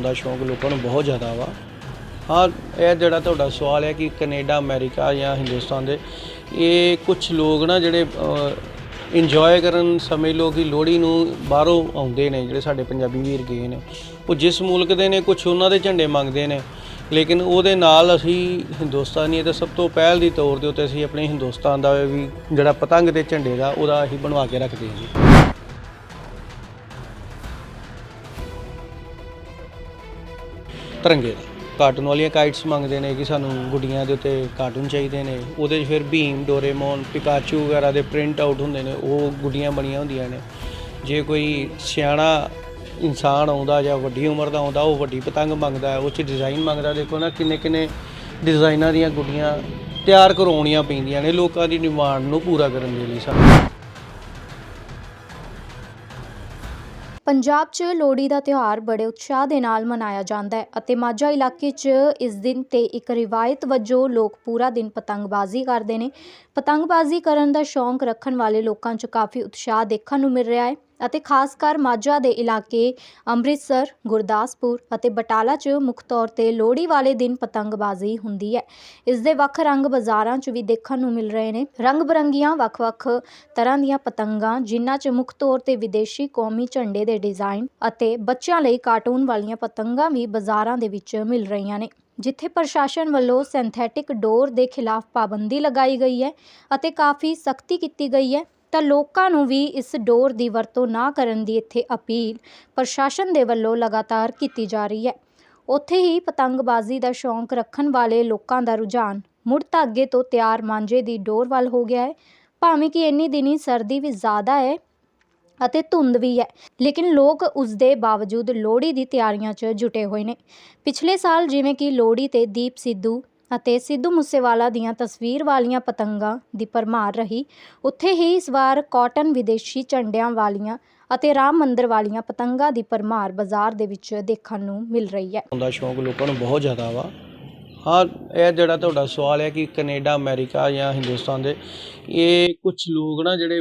ਮਨਾਉਣ ਦਾ ਸ਼ੌਂਕ ਲੋਕਾਂ ਨੂੰ ਬਹੁਤ ਜ਼ਿਆਦਾ ਵਾ। ਹਾਂ, ਇਹ ਜਿਹੜਾ ਤੁਹਾਡਾ ਸਵਾਲ ਹੈ ਕਿ ਕੈਨੇਡਾ, ਅਮਰੀਕਾ ਜਾਂ ਹਿੰਦੁਸਤਾਨ ਦੇ, ਇਹ ਕੁਝ ਲੋਕ ਨਾ ਜਿਹੜੇ ਇੰਜੋਏ ਕਰਨ ਸਮਝ ਲਓ ਕਿ ਲੋਹੜੀ ਨੂੰ ਬਾਹਰੋਂ ਆਉਂਦੇ ਨੇ, ਜਿਹੜੇ ਸਾਡੇ ਪੰਜਾਬੀ ਵੀਰ ਗਏ ਨੇ। ਉਹ ਜਿਸ ਮੁਲਕ ਦੇ ਨੇ ਕੁਝ ਉਹਨਾਂ ਦੇ ਝੰਡੇ ਮੰਗਦੇ ਨੇ। ਲੇਕਿਨ ਉਹਦੇ ਨਾਲ ਅਸੀਂ ਹਿੰਦੁਸਤਾਨੀ ਤੇ ਸਭ ਤੋਂ ਪਹਿਲ ਦੀ ਤੌਰ ਦੇ ਉੱਤੇ ਅਸੀਂ ਆਪਣੇ ਹਿੰਦੁਸਤਾਨ ਦਾ ਵੀ ਜਿਹੜਾ ਪਤੰਗ ਦੇ ਝੰਡੇ ਦਾ, ਉਹਦਾ ਅਸੀਂ ਬਣਵਾ ਕੇ ਰੱਖਦੇ ਹਾਂ ਜੀ। ਤਿਰੰਗੇ ਦਾ ਕਾਰਟੂਨ ਵਾਲੀਆਂ ਕਾਈਟਸ ਮੰਗਦੇ ਨੇ ਕਿ ਸਾਨੂੰ ਗੁੱਡੀਆਂ ਦੇ ਉੱਤੇ ਕਾਰਟੂਨ ਚਾਹੀਦੇ ਨੇ। ਉਹਦੇ 'ਚ ਫਿਰ ਭੀਮ, ਡੋਰੇਮੋਨ, ਪਿਕਾਚੂ ਵਗੈਰਾ ਦੇ ਪ੍ਰਿੰਟ ਆਊਟ ਹੁੰਦੇ ਨੇ। ਉਹ ਗੁੱਡੀਆਂ ਬਣੀਆਂ ਹੁੰਦੀਆਂ ਨੇ। ਜੇ ਕੋਈ ਸਿਆਣਾ ਇਨਸਾਨ ਆਉਂਦਾ ਜਾਂ ਵੱਡੀ ਉਮਰ ਦਾ ਆਉਂਦਾ, ਉਹ ਵੱਡੀ ਪਤੰਗ ਮੰਗਦਾ ਉਹ 'ਚ ਡਿਜ਼ਾਈਨ ਮੰਗਦਾ। ਦੇਖੋ ਨਾ ਕਿੰਨੇ ਕਿੰਨੇ ਡਿਜ਼ਾਈਨਾਂ ਦੀਆਂ ਗੁੱਡੀਆਂ ਤਿਆਰ ਕਰਵਾਉਣੀਆਂ ਪੈਂਦੀਆਂ ਨੇ। ਲੋਕਾਂ ਦੀ ਡਿਮਾਂਡ ਨੂੰ ਪੂਰਾ ਕਰਨ ਦੇ ਲਈ ਸਾਨੂੰ। ਪੰਜਾਬ 'ਚ ਲੋਹੜੀ ਦਾ ਤਿਉਹਾਰ ਬੜੇ ਉਤਸ਼ਾਹ ਦੇ ਨਾਲ ਮਨਾਇਆ ਜਾਂਦਾ ਹੈ ਅਤੇ ਮਾਝਾ ਇਲਾਕੇ 'ਚ ਇਸ ਦਿਨ ਤੇ ਇੱਕ ਰਿਵਾਇਤ ਵਜੋਂ ਲੋਕ ਪੂਰਾ ਦਿਨ ਪਤੰਗਬਾਜ਼ੀ ਕਰਦੇ ਨੇ। ਪਤੰਗਬਾਜ਼ੀ ਕਰਨ ਦਾ ਸ਼ੌਂਕ ਰੱਖਣ ਵਾਲੇ ਲੋਕਾਂ 'ਚ ਕਾਫੀ ਉਤਸ਼ਾਹ ਦੇਖਣ ਨੂੰ ਮਿਲ ਰਿਹਾ ਹੈ। ਅਤੇ ਖਾਸ ਕਰ ਮਾਝਾ ਦੇ ਇਲਾਕੇ ਅੰਮ੍ਰਿਤਸਰ, ਗੁਰਦਾਸਪੁਰ ਅਤੇ ਬਟਾਲਾ 'ਚ ਮੁੱਖ ਤੌਰ ਤੇ ਲੋਹੜੀ ਵਾਲੇ ਦਿਨ ਪਤੰਗਬਾਜ਼ੀ ਹੁੰਦੀ ਹੈ। ਇਸ ਦੇ ਵੱਖ ਰੰਗ ਬਾਜ਼ਾਰਾਂ 'ਚ ਵੀ ਦੇਖਣ ਨੂੰ ਮਿਲ ਰਹੇ ਨੇ। ਰੰਗ ਬਰੰਗੀਆਂ ਵੱਖ-ਵੱਖ ਤਰ੍ਹਾਂ ਦੀਆਂ ਪਤੰਗਾਂ, ਜਿਨ੍ਹਾਂ 'ਚ ਮੁੱਖ ਤੌਰ ਤੇ ਵਿਦੇਸ਼ੀ ਕੌਮੀ ਝੰਡੇ ਦੇ ਡਿਜ਼ਾਈਨ ਅਤੇ ਬੱਚਿਆਂ ਲਈ ਕਾਰਟੂਨ ਵਾਲੀਆਂ ਪਤੰਗਾਂ ਵੀ ਬਾਜ਼ਾਰਾਂ ਦੇ ਵਿੱਚ ਮਿਲ ਰਹੀਆਂ ਨੇ, ਜਿੱਥੇ ਪ੍ਰਸ਼ਾਸਨ ਵੱਲੋਂ ਸਿੰਥੈਟਿਕ ਡੋਰ ਦੇ ਖਿਲਾਫ ਪਾਬੰਦੀ ਲਗਾਈ ਗਈ ਹੈ ਅਤੇ ਕਾਫੀ ਸਖਤੀ ਕੀਤੀ ਗਈ ਹੈ। ਤਾਂ ਲੋਕਾਂ ਨੂੰ ਵੀ ਇਸ ਡੋਰ ਦੀ ਵਰਤੋਂ ਨਾ ਕਰਨ ਦੀ ਇੱਥੇ ਅਪੀਲ ਪ੍ਰਸ਼ਾਸਨ ਦੇ ਵੱਲੋਂ ਲਗਾਤਾਰ ਕੀਤੀ ਜਾ ਰਹੀ ਹੈ। ਉੱਥੇ ਹੀ ਪਤੰਗਬਾਜ਼ੀ ਦਾ ਸ਼ੌਂਕ ਰੱਖਣ ਵਾਲੇ ਲੋਕਾਂ ਦਾ ਰੁਝਾਨ ਮੁੜ ਧਾਗੇ ਤੋਂ ਤਿਆਰ ਮਾਂਜੇ ਦੀ ਡੋਰ ਵੱਲ ਹੋ ਗਿਆ ਹੈ। ਭਾਵੇਂ ਕਿ ਇੰਨੀ ਦਿਨੀ ਸਰਦੀ ਵੀ ਜ਼ਿਆਦਾ ਹੈ ਅਤੇ ਧੁੰਦ ਵੀ ਹੈ, ਲੇਕਿਨ ਲੋਕ ਉਸ ਦੇ ਬਾਵਜੂਦ ਲੋਹੜੀ ਦੀ ਤਿਆਰੀਆਂ 'ਚ ਜੁਟੇ ਹੋਏ ਨੇ। ਪਿਛਲੇ ਸਾਲ ਜਿਵੇਂ ਕਿ ਲੋਹੜੀ ਤੇ ਦੀਪ ਸਿੱਧੂ ਅਤੇ ਸਿੱਧੂ ਮੂਸੇਵਾਲਾ ਦੀਆਂ ਤਸਵੀਰ ਵਾਲੀਆਂ ਪਤੰਗਾਂ ਦੀ ਭਰਮਾਰ ਰਹੀ। ਉੱਥੇ ਹੀ ਇਸ ਵਾਰ ਕਾਟਨ ਵਿਦੇਸ਼ੀ ਝੰਡਿਆਂ ਵਾਲੀਆਂ ਅਤੇ ਰਾਮ ਮੰਦਰ ਵਾਲੀਆਂ ਪਤੰਗਾਂ ਦੀ ਭਰਮਾਰ ਬਾਜ਼ਾਰ ਦੇ ਵਿੱਚ ਦੇਖਣ ਨੂੰ ਮਿਲ ਰਹੀ ਹੈ। ਦਾ ਸ਼ੌਂਕ ਲੋਕਾਂ ਨੂੰ ਬਹੁਤ ਜ਼ਿਆਦਾ ਵਾ। ਹਾਂ, ਇਹ ਜਿਹੜਾ ਤੁਹਾਡਾ ਸਵਾਲ ਹੈ ਕਿ ਕੈਨੇਡਾ, ਅਮਰੀਕਾ ਜਾਂ ਹਿੰਦੁਸਤਾਨ ਦੇ, ਇਹ ਕੁਝ ਲੋਕ ਨਾ ਜਿਹੜੇ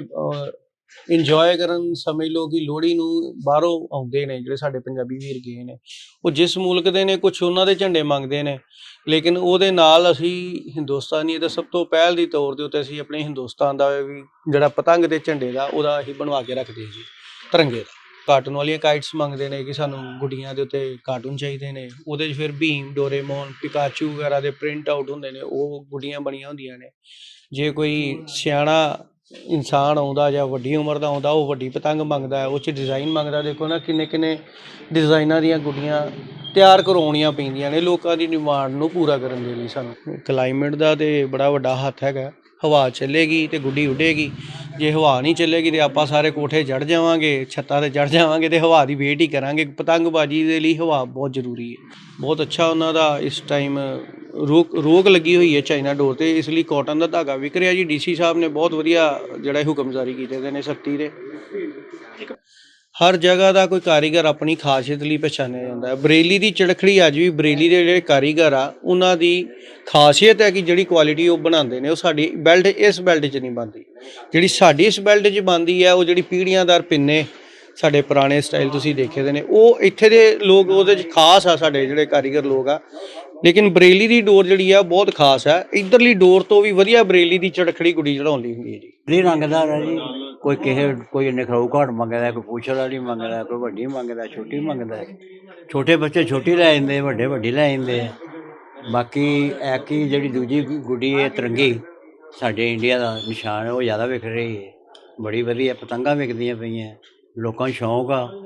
ਇੰਜੋਏ ਕਰਨ ਸਮਝ ਲਓ ਕਿ ਲੋਹੜੀ ਨੂੰ ਬਾਹਰੋਂ ਆਉਂਦੇ ਨੇ, ਜਿਹੜੇ ਸਾਡੇ ਪੰਜਾਬੀ ਵੀਰ ਗਏ ਨੇ। ਉਹ ਜਿਸ ਮੁਲਕ ਦੇ ਨੇ ਕੁਝ ਉਹਨਾਂ ਦੇ ਝੰਡੇ ਮੰਗਦੇ ਨੇ। ਲੇਕਿਨ ਉਹਦੇ ਨਾਲ ਅਸੀਂ ਹਿੰਦੁਸਤਾਨੀ ਤੇ ਸਭ ਤੋਂ ਪਹਿਲ ਦੀ ਤੌਰ ਦੇ ਉੱਤੇ ਅਸੀਂ ਆਪਣੇ ਹਿੰਦੁਸਤਾਨ ਦਾ ਵੀ ਜਿਹੜਾ ਪਤੰਗ ਦੇ ਝੰਡੇ ਦਾ, ਉਹਦਾ ਅਸੀਂ ਬਣਵਾ ਕੇ ਰੱਖਦੇ ਹਾਂ ਜੀ, ਤਿਰੰਗੇ ਦਾ। ਕਾਰਟੂਨ ਵਾਲੀਆਂ ਕਾਈਟਸ ਮੰਗਦੇ ਨੇ ਕਿ ਸਾਨੂੰ ਗੁੱਡੀਆਂ ਦੇ ਉੱਤੇ ਕਾਰਟੂਨ ਚਾਹੀਦੇ ਨੇ। ਉਹਦੇ 'ਚ ਫਿਰ ਭੀਮ, ਡੋਰੇਮੋਨ, ਪਿਕਾਚੂ ਵਗੈਰਾ ਦੇ ਪ੍ਰਿੰਟ ਆਊਟ ਹੁੰਦੇ ਨੇ, ਉਹ ਗੁੱਡੀਆਂ ਬਣੀਆਂ ਹੁੰਦੀਆਂ ਨੇ। ਜੇ ਕੋਈ ਸਿਆਣਾ ਇਨਸਾਨ ਆਉਂਦਾ ਜਾਂ ਵੱਡੀ ਉਮਰ ਦਾ ਆਉਂਦਾ, ਉਹ ਵੱਡੀ ਪਤੰਗ ਮੰਗਦਾ ਉਹ 'ਚ ਡਿਜ਼ਾਈਨ ਮੰਗਦਾ, ਦੇਖੋ ਨਾ ਕਿੰਨੇ ਕਿੰਨੇ ਡਿਜ਼ਾਈਨਾਂ ਦੀਆਂ ਗੁੱਡੀਆਂ ਤਿਆਰ ਕਰਵਾਉਣੀਆਂ ਪੈਂਦੀਆਂ ਨੇ, ਲੋਕਾਂ ਦੀ ਡਿਮਾਂਡ ਨੂੰ ਪੂਰਾ ਕਰਨ ਦੇ ਲਈ ਸਾਨੂੰ। ਕਲਾਈਮੇਟ ਦਾ ਤੇ ਬੜਾ ਵੱਡਾ ਹੱਥ ਹੈਗਾ, ਹਵਾ ਚੱਲੇਗੀ ਤੇ ਗੁੱਡੀ ਉੱਡੇਗੀ, ਜੇ ਹਵਾ ਨਹੀਂ ਚੱਲੇਗੀ ਤੇ ਆਪਾਂ ਸਾਰੇ ਕੋਠੇ ਚੜ ਜਾਵਾਂਗੇ, ਛੱਤਾਂ ਤੇ ਚੜ ਜਾਵਾਂਗੇ ਤੇ ਹਵਾ ਦੀ ਵੇਟ ਹੀ ਕਰਾਂਗੇ। ਪਤੰਗਬਾਜ਼ੀ ਦੇ ਲਈ ਹਵਾ ਬਹੁਤ ਜ਼ਰੂਰੀ ਹੈ। ਬਹੁਤ ਅੱਛਾ ਉਹਨਾਂ ਦਾ ਇਸ ਟਾਈਮ ਰੋਕ ਰੋਕ ਲੱਗੀ ਹੋਈ ਹੈ ਚਾਈਨਾ ਡੋਰ ਤੇ, ਇਸ ਲਈ ਕਾਟਨ ਦਾ ਧਾਗਾ ਵਿਕ ਰਿਹਾ ਜੀ। ਡੀਸੀ ਸਾਹਿਬ ਨੇ ਬਹੁਤ ਵਧੀਆ ਜਿਹੜਾ ਇਹ ਹੁਕਮ ਜਾਰੀ ਕੀਤੇ ਦੇ ਨੇ ਸਖਤੀ ਦੇ। ਹਰ ਜਗ੍ਹਾ ਦਾ ਕੋਈ ਕਾਰੀਗਰ ਆਪਣੀ ਖਾਸੀਅਤ ਲਈ ਪਛਾਣਿਆ ਜਾਂਦਾ ਹੈ। ਬਰੇਲੀ ਦੀ ਚੜਖੜੀ ਅੱਜ ਵੀ ਬਰੇਲੀ ਦੇ ਜਿਹੜੇ ਕਾਰੀਗਰ ਆ, ਉਹਨਾਂ ਦੀ ਖਾਸੀਅਤ ਹੈ ਕਿ ਜਿਹੜੀ ਕੁਆਲਿਟੀ ਉਹ ਬਣਾਉਂਦੇ ਨੇ, ਉਹ ਸਾਡੀ ਬੈਲਟ ਇਸ ਬੈਲਟ 'ਚ ਨਹੀਂ ਬਣਦੀ। ਜਿਹੜੀ ਸਾਡੀ ਇਸ ਬੈਲਟ 'ਚ ਬਣਦੀ ਹੈ, ਉਹ ਜਿਹੜੀ ਪੀੜੀਆਂਦਾਰ ਪਿੰਨੇ ਸਾਡੇ ਪੁਰਾਣੇ ਸਟਾਈਲ ਤੁਸੀਂ ਦੇਖੇ ਦੇ ਨੇ, ਉਹ ਇੱਥੇ ਦੇ ਲੋਕ ਉਹਦੇ 'ਚ ਖਾਸ ਆ, ਸਾਡੇ ਜਿਹੜੇ ਕਾਰੀਗਰ ਲੋਕ ਆ। ਲੇਕਿਨ ਬਰੇਲੀ ਦੀ ਡੋਰ ਜਿਹੜੀ ਆ, ਬਹੁਤ ਖਾਸ ਹੈ ਇਧਰਲੀ ਡੋਰ ਤੋਂ ਵੀ ਵਧੀਆ ਬਰੇਲੀ ਦੀ ਚੜਖੜੀ ਗੁੱਡੀ ਚੜਾਉਂਦੀ ਹੁੰਦੀ ਹੈ ਜੀ। ਨਹੀਂ ਰੰਗਦਾਰ ਹੈ ਜੀ। ਕੋਈ ਕਿਸੇ, ਕੋਈ ਨਿਖਰੋ ਘਾਟ ਮੰਗਦਾ, ਕੋਈ ਪੂਛਲ ਵਾਲੀ ਮੰਗਦਾ, ਕੋਈ ਵੱਡੀ ਮੰਗਦਾ, ਛੋਟੀ ਮੰਗਦਾ। ਛੋਟੇ ਬੱਚੇ ਛੋਟੀ ਲੈ ਜਾਂਦੇ, ਵੱਡੇ ਵੱਡੀ ਲੈ ਜਾਂਦੇ ਆ। ਬਾਕੀ ਐਕੀ ਜਿਹੜੀ ਦੂਜੀ ਗੁੱਡੀ ਹੈ, ਤਿਰੰਗੀ, ਸਾਡੇ ਇੰਡੀਆ ਦਾ ਨਿਸ਼ਾਨ, ਉਹ ਜ਼ਿਆਦਾ ਵਿਕ ਰਹੀ ਹੈ। ਬੜੀ ਵਧੀਆ ਪਤੰਗਾਂ ਵਿਕਦੀਆਂ ਪਈਆਂ। ਲੋਕਾਂ ਨੂੰ ਸ਼ੌਂਕ ਆ।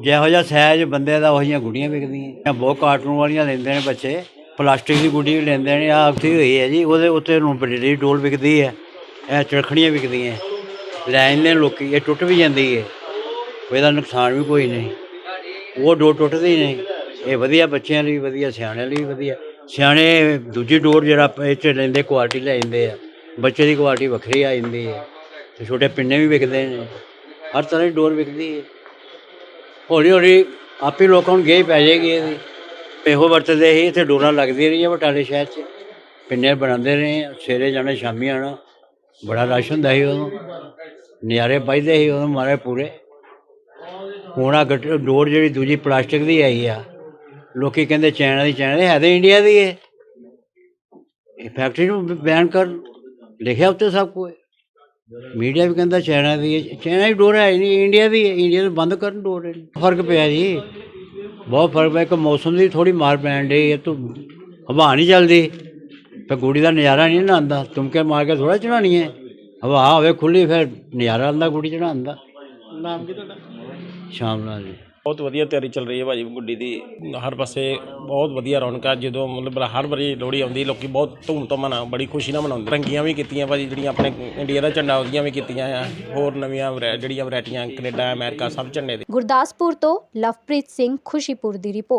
ਜਿਹੋ ਜਿਹਾ ਸਾਈਜ਼ ਬੰਦੇ ਦਾ ਉਹ ਜਿਹੀਆਂ ਗੁੱਡੀਆਂ ਵਿਕਦੀਆਂ। ਬਹੁਤ ਕਾਰਟੂਨ ਵਾਲੀਆਂ ਲੈਂਦੇ ਨੇ ਬੱਚੇ। ਪਲਾਸਟਿਕ ਦੀ ਗੁੱਡੀ ਵੀ ਲੈਂਦੇ ਨੇ। ਆਹ ਉੱਥੇ ਹੋਈ ਹੈ ਜੀ। ਉਹਦੇ ਉੱਤੇ ਨੂੰ ਬੜੀ ਡੋਲ ਵਿਕਦੀ ਹੈ। ਇਹ ਚਰਖੜੀਆਂ ਵਿਕਦੀਆਂ। ਲੈ ਜਾਂਦੇ ਨੇ ਲੋਕੀ। ਇਹ ਟੁੱਟ ਵੀ ਜਾਂਦੀ ਹੈ। ਇਹਦਾ ਨੁਕਸਾਨ ਵੀ ਕੋਈ ਨਹੀਂ। ਉਹ ਡੋਰ ਟੁੱਟਦੀ ਨਹੀਂ। ਇਹ ਵਧੀਆ ਬੱਚਿਆਂ ਲਈ ਵਧੀਆ, ਸਿਆਣਿਆਂ ਲਈ ਵੀ ਵਧੀਆ। ਸਿਆਣੇ ਦੂਜੀ ਡੋਰ ਜਿਹੜਾ ਇਹ 'ਚ ਲੈਂਦੇ, ਕੁਆਲਿਟੀ ਲੈ ਜਾਂਦੇ ਆ। ਬੱਚੇ ਦੀ ਕੁਆਲਿਟੀ ਵੱਖਰੀ ਆ ਜਾਂਦੀ ਹੈ। ਤੇ ਛੋਟੇ ਪਿੰਨੇ ਵੀ ਵਿਕਦੇ ਨੇ। ਹਰ ਤਰ੍ਹਾਂ ਦੀ ਡੋਰ ਵਿਕਦੀ ਹੈ। ਹੌਲੀ ਹੌਲੀ ਆਪੇ ਲੋਕਾਂ ਨੂੰ ਗਏ ਪੈ ਜਾਏਗੀ ਇਹਦੀ। ਇਹੋ ਵਰਤਦੇ ਸੀ ਇੱਥੇ ਡੋਰਾਂ ਲੱਗਦੀਆਂ ਰਹੀਆਂ ਬਟਾਲੇ ਸ਼ਹਿਰ 'ਚ। ਪਿੰਨੇ ਬਣਾਉਂਦੇ ਰਹੇ, ਸਵੇਰੇ ਜਾਣਾ, ਸ਼ਾਮੀ ਆਣਾ। ਬੜਾ ਰਸ਼ ਹੁੰਦਾ ਸੀ ਉਦੋਂ। ਨਜ਼ਾਰੇ ਪਾਈਦੇ ਸੀ ਉਦੋਂ ਮਾਰੇ ਪੂਰੇ। ਹੁਣ ਆ ਡੋਰ ਜਿਹੜੀ ਦੂਜੀ ਪਲਾਸਟਿਕ ਦੀ ਆਈ ਆ, ਲੋਕੀ ਕਹਿੰਦੇ ਚਾਈਨਾ ਦੀ ਚਾਈਨਾ ਹੈ ਤੇ ਇੰਡੀਆ ਦੀ ਹੈ ਇਹ ਫੈਕਟਰੀ ਨੂੰ ਬੈਨ ਕਰ ਲਿਖਿਆ ਉੱਤੇ ਸਭ ਕੁਝ। ਮੀਡੀਆ ਵੀ ਕਹਿੰਦਾ ਚਾਈਨਾ ਦੀ ਹੈ ਚਾਈਨਾ ਦੀ ਡੋਰ ਹੈ ਹੀ ਨਹੀਂ ਇੰਡੀਆ ਦੀ ਹੈ ਇੰਡੀਆ ਨੂੰ ਬੰਦ ਕਰਨ ਡੋਰ ਹੈ। ਫ਼ਰਕ ਪਿਆ ਜੀ। ਬਹੁਤ ਫ਼ਰਕ ਪਿਆ ਇੱਕ ਮੌਸਮ ਦੀ ਥੋੜੀ ਮਾਰ ਪੈਣ ਡਈ ਹੈ ਤੂੰ ਹਵਾ ਨਹੀਂ ਚੱਲਦੀ। ਫਿਰ ਗੁੜੀ ਦਾ ਨਜ਼ਾਰਾ ਨਹੀਂ ਨਾ ਆਉਂਦਾ ਤੁਮਕੇ ਮਾਰ ਕੇ ਥੋੜਾ ਚੜਾਣੀ ਹੈ। ਹਵਾ ਹੋਵੇ ਖੁੱਲੀ ਫਿਰ ਨਜ਼ਾਰਾ ਆਉਂਦਾ ਗੁੜੀ ਚੜਾਉਣ ਦਾ। ਨਾਮ ਕੀ ਤੁਹਾਡਾ? ਸ਼ਾਮ ਨਾਲ ਜੀ। ਬਹੁਤ ਵਧੀਆ ਤਿਆਰੀ ਚੱਲ ਰਹੀ ਹੈ ਭਾਜੀ ਗੁੱਡੀ ਦੀ। ਹਰ ਪਾਸੇ ਬਹੁਤ ਵਧੀਆ ਰੌਣਕ ਹੈ ਜਦੋਂ ਮਤਲਬ ਹਰ ਵਾਰੀ ਲੋਹੜੀ ਆਉਂਦੀ, ਲੋਕੀ ਬਹੁਤ ਧੂਮ ਧਾਮ ਨਾਲ ਬੜੀ ਖੁਸ਼ੀ ਨਾਲ ਮਨਾਉਂਦੇ। ਰੰਗੀਆਂ ਵੀ ਕੀਤੀਆਂ ਭਾਜੀ, ਜਿਹੜੀਆਂ ਆਪਣੇ ਇੰਡੀਆ ਦਾ ਝੰਡਾ ਉਹਦੀਆਂ ਵੀ ਕੀਤੀਆਂ ਆ। ਹੋਰ ਨਵੀਆਂ ਵਰੈ- ਜਿਹੜੀਆਂ ਵੈਰਾਈਟੀਆਂ, ਕੈਨੇਡਾ, ਅਮਰੀਕਾ ਸਭ ਝੰਡੇ ਦੇ। ਗੁਰਦਾਸਪੁਰ ਤੋਂ ਲਵਪ੍ਰੀਤ ਸਿੰਘ ਖੁਸ਼ੀਪੁਰ ਦੀ ਰਿਪੋਰਟ।